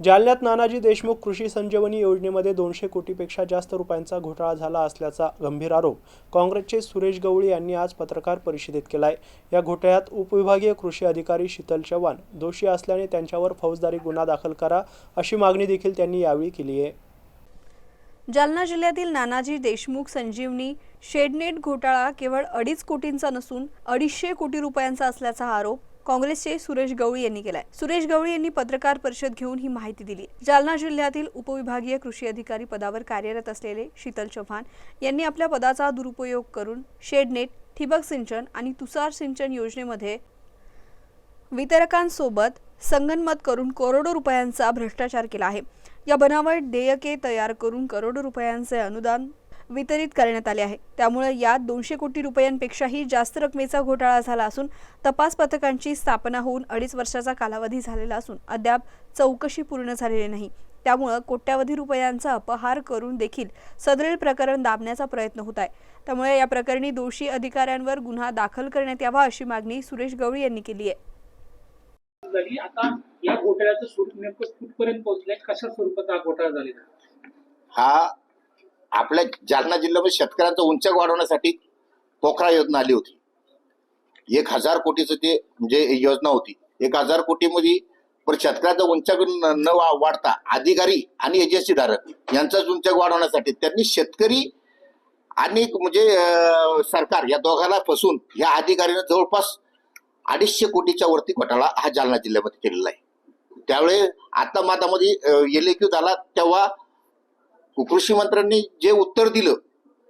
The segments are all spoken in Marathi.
जालन्यात नानाजी देशमुख कृषी संजीवनी योजनेमध्ये दोनशे कोटीपेक्षा जास्त रुपयांचा घोटाळा झाला असल्याचा गंभीर आरोप काँग्रेसचे सुरेश गवळी यांनी आज पत्रकार परिषदेत केलाय. या घोटाळ्यात उपविभागीय कृषी अधिकारी शीतल चव्हाण दोषी असल्याने त्यांच्यावर फौजदारी गुन्हा दाखल करा अशी मागणी देखील त्यांनी यावेळी केली आहे. जालना जिल्ह्यातील नानाजी देशमुख संजीवनी शेडनेट घोटाळा केवळ अडीच कोटींचा नसून अडीचशे कोटी रुपयांचा असल्याचा आरोप काँग्रेसचे सुरेश गवळी यांनी केलाय. सुरेश गवळी यांनी पत्रकार परिषद घेऊन ही माहिती दिली. जालना जिल्ह्यातील उपविभागीय कृषी अधिकारी पदावर कार्यरत असलेले शीतल चव्हाण यांनी आपल्या पदाचा दुरुपयोग करून शेडनेट ठिबक सिंचन आणि तुषार सिंचन योजनेमध्ये वितरकांसोबत संगनमत करून करोडो रुपयांचा भ्रष्टाचार केला आहे. या बनावट देयके तयार करून करोडो रुपयांचे अनुदान वितरित करण्यात आले आहे. त्यामुळे यात दोनशे कोटी रुपयांपेक्षाही जास्त रकमेचा घोटाळा झाला असून तपास पथकांची स्थापना होऊन अडीच वर्षाचा कालावधी झालेला असून अद्याप चौकशी पूर्ण झालेली नाही. त्यामुळं कोट्यावधी रुपयांचा अपहार करून देखील सदरील प्रकरण दाबण्याचा प्रयत्न होत आहे. त्यामुळे या प्रकरणी दोषी अधिकाऱ्यांवर गुन्हा दाखल करण्यात यावा अशी मागणी सुरेश गवळी यांनी केली आहे. आता या घोटाळ्याचं स्वरूप नेमकं कुठपर्यंत पोहोचलंय? कशा स्वरूपाचा हा घोटाळा झालेला हा आपल्या जालना जिल्ह्यामध्ये शेतकऱ्यांचा उंचक वाढवण्यासाठी पोखरा योजना आली होती. एक हजार कोटीचं ते म्हणजे योजना होती. एक हजार कोटीमध्ये पण शेतकऱ्याचा उंचाक न वाढता अधिकारी आणि एजन्सी धारक यांचाच उंचक वाढवण्यासाठी त्यांनी शेतकरी आणि म्हणजे सरकार या दोघांना फसून या अधिकाऱ्यानं जवळपास अडीचशे कोटीच्या वरती घोटाळा हा जालना जिल्ह्यामध्ये केलेला आहे. त्यावेळी आता मातामध्ये एल क्यू झाला तेव्हा कृषी मंत्र्यांनी जे उत्तर दिलं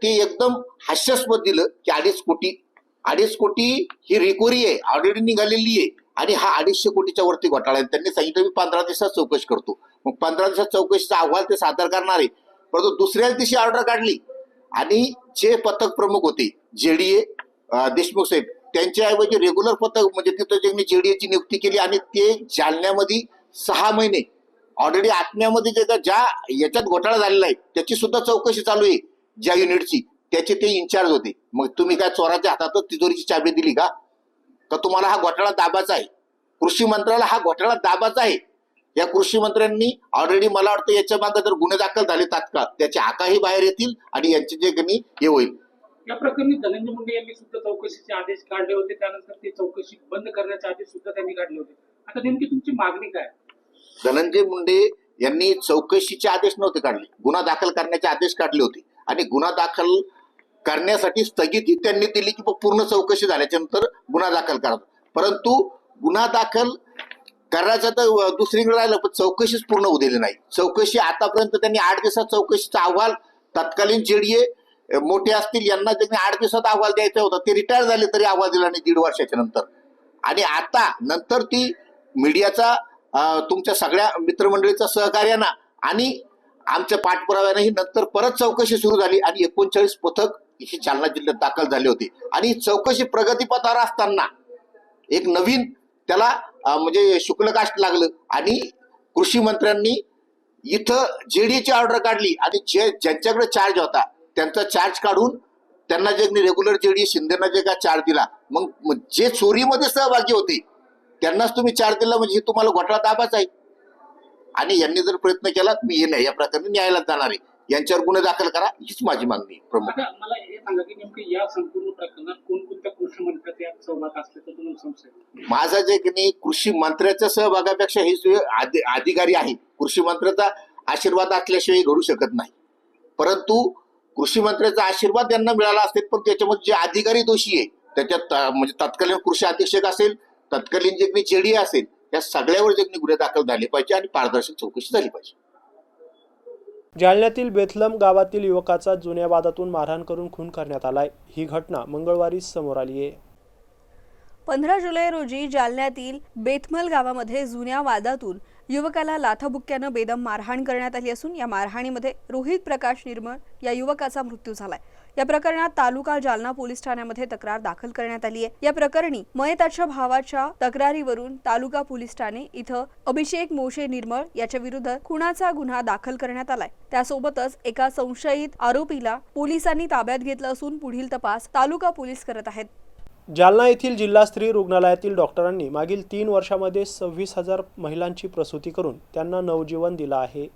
ते एकदम हास्यास्पद दिलं की अडीच कोटी अडीच कोटी ही रिकव्हरी आहे ऑलरेडी निघालेली आहे आणि हा अडीचशे कोटीच्या वरती घोटाळा आहे. त्यांनी सांगितलं मी पंधरा दिवसात चौकशी करतो. मग पंधरा दिवसात चौकशीचा अहवाल ते सादर करणार आहे परंतु दुसऱ्याच दिवशी ऑर्डर काढली. आणि जे पथक प्रमुख होते जेडीए देशमुख साहेब त्यांच्याऐवजी रेग्युलर पथक म्हणजे तिथं ज्यांनी जेडीएची नियुक्ती केली आणि ते जालन्यामध्ये सहा महिने ऑलरेडी आत्म्यामध्ये जे का- ज्या याच्यात घोटाळा झालेला आहे त्याची सुद्धा चौकशी चालू आहे ज्या युनिटची त्याचे ते इन्चार्ज होते. मग तुम्ही काय चोराच्या हातातच तिजोरीची चाबी दिली का? तर तुम्हाला हा घोटाळा दाबाचा आहे. कृषी मंत्र्याला हा घोटाळा दाबाचा आहे. या कृषी मंत्र्यांनी ऑलरेडी मला वाटतं याच्या मागे जर गुन्हे दाखल झाले तात्काळ त्याचे हाकाही बाहेर येतील आणि यांचे जे गणी हे होईल. या प्रकरणी धनंजय मुंडे यांनी सुद्धा चौकशीचे आदेश काढले होते. त्यानंतर ते चौकशी बंद करण्याचे आदेश सुद्धा त्यांनी काढले होते. आता नेमकी तुमची मागणी काय? धनंजय मुंडे यांनी चौकशीचे आदेश नव्हते काढले. गुन्हा दाखल करण्याचे आदेश काढले होते. आणि गुन्हा दाखल करण्यासाठी स्थगिती त्यांनी दिली की पूर्ण चौकशी झाल्याच्यानंतर गुन्हा दाखल करा. परंतु गुन्हा दाखल करायचं तर दुसरीकडे राहिलं पण चौकशीच पूर्ण होऊ दिली नाही. चौकशी आतापर्यंत त्यांनी आठ दिवसात चौकशीचा अहवाल तत्कालीन जेडीए मोठे असतील यांना त्यांनी आठ दिवसात अहवाल द्यायचा होता. ते रिटायर झाले तरी अहवाल दिला नाही दीड वर्षाच्या नंतर. आणि आता नंतर ती मीडियाचा तुमच्या सगळ्या मित्रमंडळीचा सहकार्यानं आणि आमच्या पाठपुराव्यानंही नंतर परत चौकशी सुरू झाली आणि एकोणचाळीस पथक ही जालना जिल्ह्यात दाखल झाले होते. आणि चौकशी प्रगतीपथावर असताना एक नवीन त्याला म्हणजे शुक्लकाष्ट लागलं आणि कृषी मंत्र्यांनी इथं जेडीची ऑर्डर काढली आणि जे ज्यांच्याकडे चार्ज होता त्यांचा चार्ज काढून त्यांना जे रेग्युलर जेडी शिंदेना जे काय चार्ज दिला मग जे चोरीमध्ये सहभागी होते त्यांनाच तुम्ही चार्ज दिला म्हणजे हे तुम्हाला घोटाळा दाबाच आहे. आणि यांनी जर प्रयत्न केला मी हे नाही या प्रकरणी न्यायालयात जाणार आहे. यांच्यावर गुन्हे दाखल करा हीच माझी मागणी प्रमुख. मला हे सांगा की नेमकं या संपूर्ण प्रकरणात कोणकोणत्या कृषी मंत्र्याचा सहभाग असल्याचा तुम्हाला संशय आहे? माझा जे की नाही कृषी मंत्र्याच्या सहभागापेक्षा हे अधिकारी आहे कृषी मंत्र्याचा आशीर्वाद असल्याशिवाय घडू शकत नाही. परंतु कृषी मंत्र्याचा आशीर्वाद यांना मिळाला असेल पण त्याच्यामध्ये जे अधिकारी दोषी आहे त्याच्यात म्हणजे तत्कालीन कृषी अधीक्षक असेल तत्कालीन जे काही जेडी असेल या सगळ्यावर जे गुन्हे दाखल झाले पाहिजे आणि पारदर्शक चौकशी झाली पाहिजे. जालन्यातील बेथलम गावातील युवकाचा जुन्या वादातून मारहाण करून खून करण्यात आलाय. ही घटना मंगळवारी समोर आली आहे. पंधरा जुलै रोजी जालन्यातील बेथमल गावामध्ये जुन्या वादातून युवकाला लाथाबुक्क्यानं बेदम मारहाण करण्यात आली असून या मारहाणीमध्ये रोहित प्रकाश निर्मळ या युवकाचा मृत्यू झालाय. या प्रकरणात तालुका जालना पोलीस ठाण्यामध्ये तक्रार दाखल करण्यात आली आहे. या प्रकरणी मयताच्या भावाच्या तक्रारीवरून तालुका पोलीस ठाणे इथं अभिषेक मोशे निर्मळ याच्या विरुद्ध खुनाचा गुन्हा दाखल करण्यात आलाय. त्यासोबतच एका संशयित आरोपीला पोलिसांनी ताब्यात घेतलं असून पुढील तपास तालुका पोलीस करत आहेत. जालना येथील जिल्हा स्त्री रुग्णालयातील डॉक्टरांनी मागील तीन वर्षामध्ये सव्वीस हजार महिलांची प्रसूती करून त्यांना नवजीवन दिलं आहे.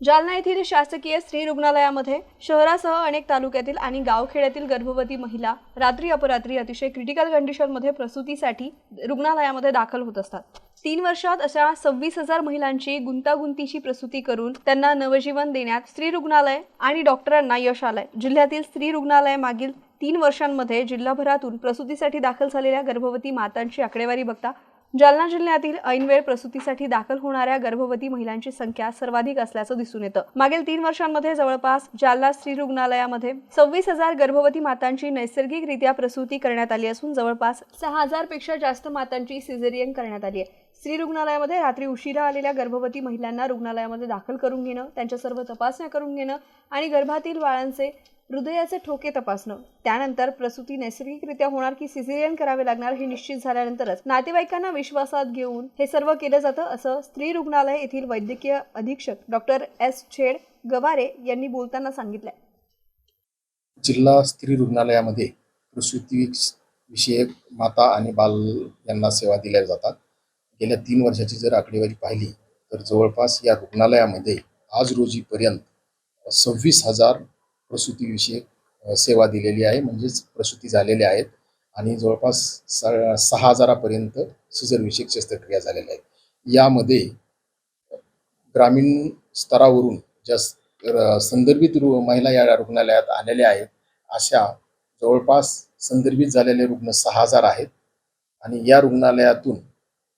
जालना येथील शासकीय स्त्री रुग्णालयामध्ये शहरासह अनेक तालुक्यातील आणि गावखेड्यातील गर्भवती महिला रात्री अपरात्री अतिशय क्रिटिकल कंडिशनमध्ये प्रसूतीसाठी रुग्णालयामध्ये दाखल होत असतात. तीन वर्षात अशा सव्वीस हजार महिलांची गुंतागुंतीची प्रसूती करून त्यांना नवजीवन देण्यात स्त्री रुग्णालय आणि डॉक्टरांना यश आलंय. जिल्ह्यातील स्त्री रुग्णालय मागील तीन वर्षांमध्ये जिल्हाभरातून प्रसूतीसाठी दाखल झालेल्या गर्भवती मातांची आकडेवारी बघता जालना जिल्ह्यातील ऐनवेळ प्रसूतीसाठी दाखल होणाऱ्या गर्भवती महिलांची संख्या सर्वाधिक असल्याचं दिसून येतं. मागील तीन वर्षांमध्ये जवळपास जालना स्त्री रुग्णालयामध्ये सव्वीस हजार गर्भवती मातांची नैसर्गिकरित्या प्रसूती करण्यात आली असून जवळपास सहा हजारपेक्षा जास्त मातांची सिझेरियन करण्यात आली आहे. स्त्री रुग्णालयामध्ये रात्री उशिरा आलेल्या गर्भवती महिलांना रुग्णालयामध्ये दाखल करून घेणं त्यांच्या सर्व तपासण्या करून घेणं आणि गर्भातील बाळांचे हृदयाचे ठोके तपासणं. त्यानंतर प्रसूती नैसर्गिकरित्या होणार की सिझेरियन करावे लागणार हे निश्चित झाल्यानंतरच नातेवाईकांना विश्वासात घेऊन हे सर्व केलं जातं असं स्त्री रुग्णालय येथील वैद्यकीय अधीक्षक डॉक्टर एस छेड गवारे यांनी बोलताना सांगितलंय. जिल्हा स्त्री रुग्णालयामध्ये प्रसूती विषयक माता आणि बाल यांना सेवा दिल्या जातात. गेल्या तीन वर्षाची जर आकडेवारी पाहिली तर जवळपास या रुग्णालयामध्ये आज रोजीपर्यंत सव्वीस हजार प्रसूतीविषयक सेवा दिलेली आहे म्हणजेच प्रसूती झालेल्या आहेत. आणि जवळपास स- सहा हजारापर्यंत सिझरविषयक शस्त्रक्रिया झालेल्या आहेत. यामध्ये ग्रामीण स्तरावरून ज्या र- संदर्भित रु महिला या रुग्णालयात आलेल्या आहेत अशा जवळपास संदर्भित झालेले रुग्ण सहा हजार आहेत. आणि या रुग्णालयातून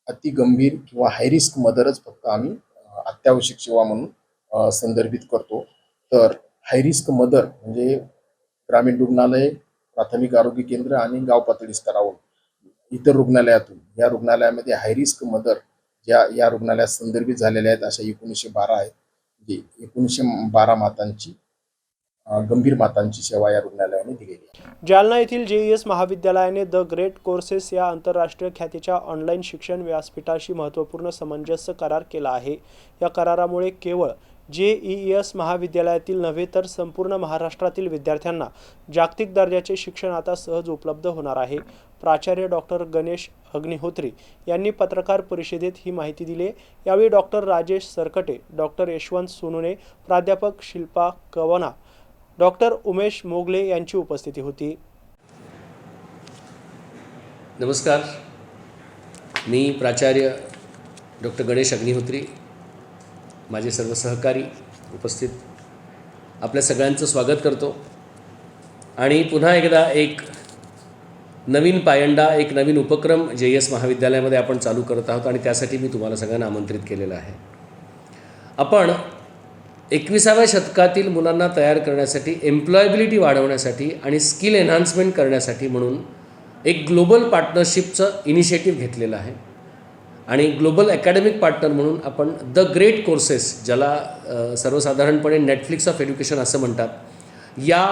अति गंभीर किंवा हायरिस्क मदरच फक्त आम्ही अत्यावश्यक सेवा म्हणून संदर्भित करतो. तर हायरिस्क मदर म्हणजे ग्रामीण रुग्णालय प्राथमिक आरोग्य केंद्र आणि गाव पातळी स्तरावर इतर रुग्णालयातून. या रुग्णालयामध्ये हायरिस्क मदर ज्या या रुग्णालयात संदर्भित झालेल्या आहेत अशा एकोणीसशे बारा आहेत. जे एकोणीसशे बारा मातांची गंभीर मातांची सेवा या रुग्णालयाने दिलेली आहे. जालना येथील जेईएस महाविद्यालयाने द ग्रेट कोर्सेस या आंतरराष्ट्रीय ख्यातीच्या ऑनलाईन शिक्षण व्यासपीठाशी महत्त्वपूर्ण समंजस्य करार केला आहे. या करारामुळे केवळ जे ई एस महाविद्यालयातील नव्हे तर संपूर्ण महाराष्ट्रातील विद्यार्थ्यांना जागतिक दर्जाचे शिक्षण आता सहज उपलब्ध होणार आहे. प्राचार्य डॉक्टर गणेश अग्निहोत्री यांनी पत्रकार परिषदेत ही माहिती दिली. यावेळी डॉक्टर राजेश सरकटे डॉक्टर यशवंत सोनुने प्राध्यापक शिल्पा कवना डॉक्टर उमेश मोगले यांची उपस्थिती होती. नमस्कार. मी प्राचार्य डॉक्टर गणेश अग्निहोत्री माझे सर्व सहकारी उपस्थित आपल्या सगळ्यांचं स्वागत करतो. आणि पुन्हा एकदा एक नवीन पायंडा एक नवीन उपक्रम जे एस महाविद्यालयामध्ये आपण चालू करत आहोत आणि त्यासाठी मी तुम्हाला सगळ्यांना आमंत्रित केलेलं आहे. आपण एकविसाव्या शतकातील मुलांना तयार करण्यासाठी एम्प्लॉयबिलिटी वाढवण्यासाठी आणि स्किल एन्हान्समेंट करण्यासाठी म्हणून एक ग्लोबल पार्टनरशिपचं इनिशिएटिव्ह घेतलेलं आहे. आणि ग्लोबल अकॅडमिक पार्टनर म्हणून आपण द ग्रेट कोर्सेस ज्याला सर्वसाधारणपणे नेटफ्लिक्स ऑफ एज्युकेशन असं म्हणतात या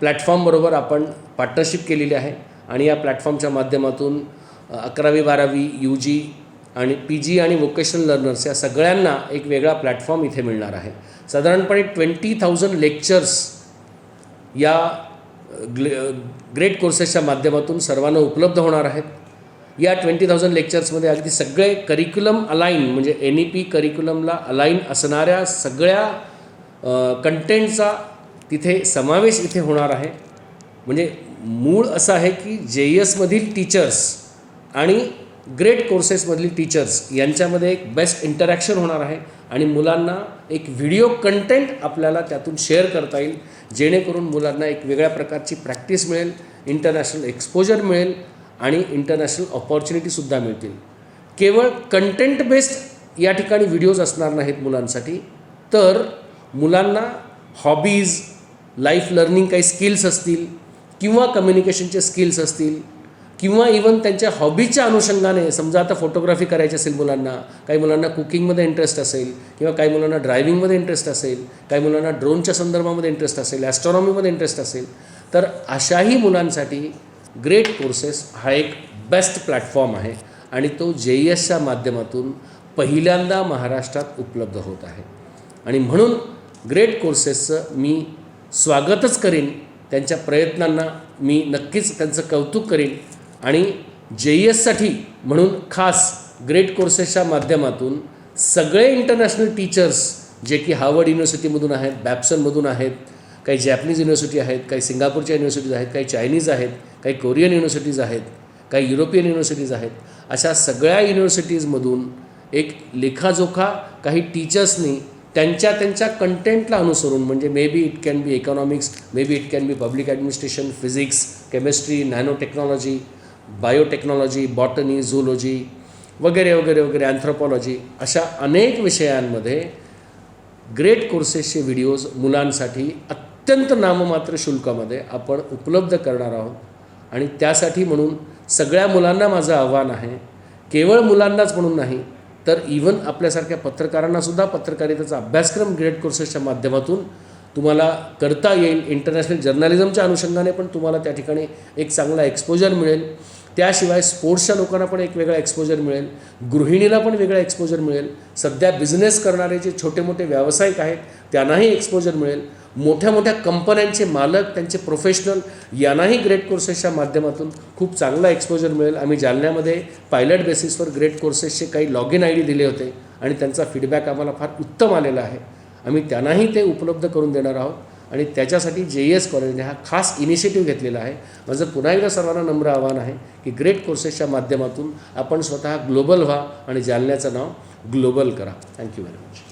प्लॅटफॉर्मबरोबर आपण पार्टनरशिप केलेली आहे. आणि या प्लॅटफॉर्मच्या माध्यमातून अकरावी बारावी यू जी आणि पी जी आणि वोकेशनल लर्नर्स या सगळ्यांना एक वेगळा प्लॅटफॉर्म इथे मिळणार आहे. साधारणपणे ट्वेंटी थाउजंड लेक्चर्स या ग्ले ग्रेट कोर्सेसच्या माध्यमातून सर्वांना उपलब्ध होणार आहेत. या ट्वेंटी थाउजंड लेक्चर्समध्ये अगदी सगळे करिक्युलम अलाईन म्हणजे एन ई पी करिक्युलमला अलाईन असणाऱ्या सगळ्या कंटेंटचा तिथे समावेश इथे होणार आहे. म्हणजे मूळ असं आहे की जे एसमधील टीचर्स आणि ग्रेट कोर्सेसमधील टीचर्स यांच्यामध्ये एक बेस्ट इंटरॅक्शन होणार आहे आणि मुलांना एक व्हिडिओ कंटेंट आपल्याला त्यातून शेअर करता येईल. जेणेकरून मुलांना एक वेगळ्या प्रकारची प्रॅक्टिस मिळेल इंटरनॅशनल एक्सपोजर मिळेल आणि इंटरनॅशनल ऑपॉर्च्युनिटीसुद्धा मिळतील. केवळ कंटेंट बेस्ड या ठिकाणी व्हिडिओज असणार नाहीत मुलांसाठी तर मुलांना हॉबीज लाईफ लर्निंग काही स्किल्स असतील किंवा कम्युनिकेशनचे स्किल्स असतील किंवा इवन त्यांच्या हॉबीच्या अनुषंगाने समजा आता फोटोग्राफी करायची असेल मुलांना काही मुलांना कुकिंगमध्ये इंटरेस्ट असेल किंवा काही मुलांना ड्रायव्हिंगमध्ये इंटरेस्ट असेल काही मुलांना ड्रोनच्या संदर्भामध्ये इंटरेस्ट असेल ॲस्ट्रॉनॉमीमध्ये इंटरेस्ट असेल तर अशाही मुलांसाठी ग्रेट कोर्सेस हा एक बेस्ट प्लॅटफॉर्म आहे आणि तो जे ई एसच्या माध्यमातून पहिल्यांदा महाराष्ट्रात उपलब्ध होत आहे. आणि म्हणून ग्रेट कोर्सेसचं मी स्वागतच करीन त्यांच्या प्रयत्नांना मी नक्कीच त्यांचं कौतुक करीन आणि जे ई एससाठी म्हणून खास ग्रेट कोर्सेसच्या माध्यमातून सगळे इंटरनॅशनल टीचर्स जे की हार्वर्ड युनिव्हर्सिटीमधून आहेत बॅप्सनमधून आहेत काही जॅपनीज युनिव्हर्सिटी आहेत काही सिंगापूरच्या युनिव्हर्सिटीज आहेत काही चायनीज आहेत काही कोरियन युनिव्हर्सिटीज आहेत काही युरोपियन युनिव्हर्सिटीज आहेत. अशा सगळ्या युनिव्हर्सिटीजमधून एक लेखाजोखा काही टीचर्सनी त्यांच्या त्यांच्या कंटेंटला अनुसरून म्हणजे maybe it can be economics maybe it can be public administration physics chemistry nano technology biotechnology botany zoology वगैरे वगैरे वगैरे अँथ्रोपॉलॉजी अशा अनेक विषयांमध्ये ग्रेट कोर्सेसचे व्हिडिओज मुलांसाठी अत्यंत अत्यंत नाममात्र शुल्कामध्ये आपण उपलब्ध करणार आहोत. आणि त्यासाठी म्हणून सगळ्या मुलांना माझं आव्हान आहे. केवळ मुलांनाच म्हणून नाही तर इवन आपल्यासारख्या पत्रकारांनासुद्धा पत्रकारितेचा अभ्यासक्रम ग्रेड कोर्सेसच्या माध्यमातून तुम्हाला करता येईल. इंटरनॅशनल जर्नलिझमच्या अनुषंगाने पण तुम्हाला त्या ठिकाणी एक चांगला एक्सपोजर मिळेल. त्याशिवाय स्पोर्ट्सच्या लोकांना पण एक वेगळा एक्सपोजर मिळेल. गृहिणीला पण वेगळा एक्सपोजर मिळेल. सध्या बिझनेस करणारे जे छोटे मोठे व्यावसायिक आहेत त्यांनाही एक्सपोजर मिळेल. मोठ्या मोठ्या कंपन्यांचे मालक त्यांचे प्रोफेशनल यांनाही ग्रेट कोर्सेसच्या माध्यमातून खूप चांगला एक्सपोजर मिळेल. आम्ही जालन्यामध्ये पायलट बेसिसवर ग्रेट कोर्सेसचे काही लॉग इन आय डी दिले होते आणि त्यांचा फीडबॅक आम्हाला फार उत्तम आलेला आहे. आम्ही त्यांनाही ते उपलब्ध करून देणार आहोत आणि त्याच्यासाठी जे एस कॉलेजने हा खास इनिशिएटिव्ह घेतलेला आहे. माझं पुन्हा एकदा सर्वांना नम्र आव्हान आहे की ग्रेट कोर्सेसच्या माध्यमातून आपण स्वतः ग्लोबल व्हा आणि जालन्याचं नाव ग्लोबल करा. थँक्यू व्हेरी मच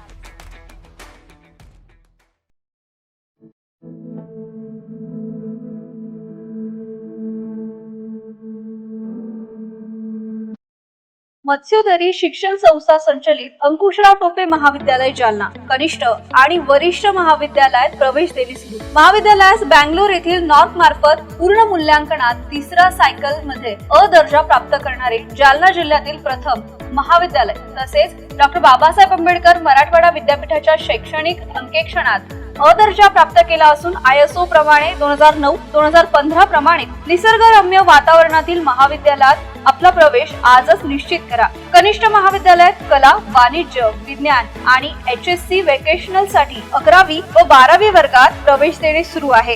मत्स्योदरी शिक्षण संस्था संचलित अंकुशराव टोपे महाविद्यालय जालना. कनिष्ठ आणि वरिष्ठ महाविद्यालयात प्रवेश देणे सुरू महाविद्यालयास बँगलोर येथील नॉर्थ मार्फत पूर्ण मूल्यांकनात तिसरा सायकलमध्ये अ दर्जा प्राप्त करणारे जालना जिल्ह्यातील प्रथम महाविद्यालय तसेच डॉक्टर बाबासाहेब आंबेडकर मराठवाडा विद्यापीठाच्या शैक्षणिक अंकेक्षणात अ दर्जा प्राप्त केला असून आय एस ओ प्रमाणे दोन हजार नऊ दोन हजार पंधरा प्रमाणे निसर्गरम्य वातावरणातील महाविद्यालयात आपला प्रवेश आजच निश्चित करा. कनिष्ठ महाविद्यालयात कला वाणिज्य विज्ञान आणि एच एस सी वेकेशनलसाठी अकरावी व बारावी वर्गात प्रवेश देणे सुरू आहे.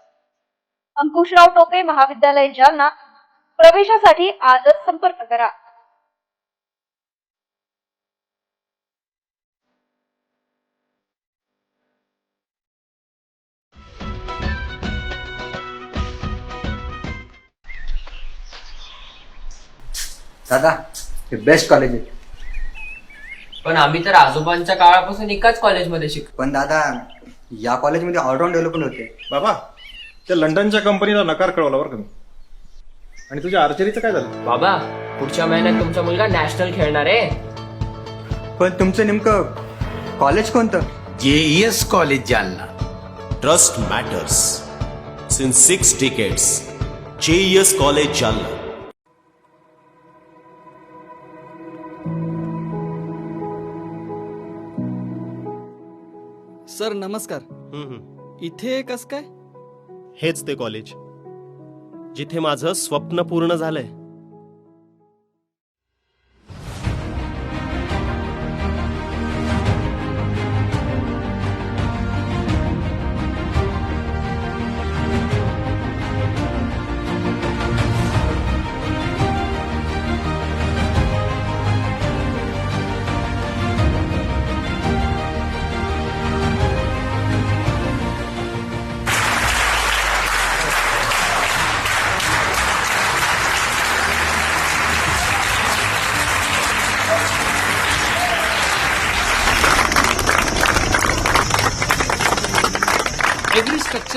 अंकुशराव टोपे महाविद्यालय जालना. प्रवेशासाठी आजच संपर्क करा. दादा हे बेस्ट कॉलेज आहे. पण आम्ही तर आजोबांच्या काळापासून एकाच कॉलेजमध्ये शिकतो पण दादा या कॉलेजमध्ये ऑलराऊंड डेव्हलपमेंट होते. बाबा त्या लंडनच्या कंपनीला नकार कळवला बरं का मी. आणि तुझ्या आर्चरीचं काय झालं? बाबा पुढच्या महिन्यात तुमचा मुलगा नॅशनल खेळणार आहे. पण तुमचं नेमकं कॉलेज कोणतं? JES college Jalna. Trust matters since six decades JES college Jalna. Sir नमस्कार. इथे कस काय? हेच ते कॉलेज जिथे माझं स्वप्न पूर्ण झालंय.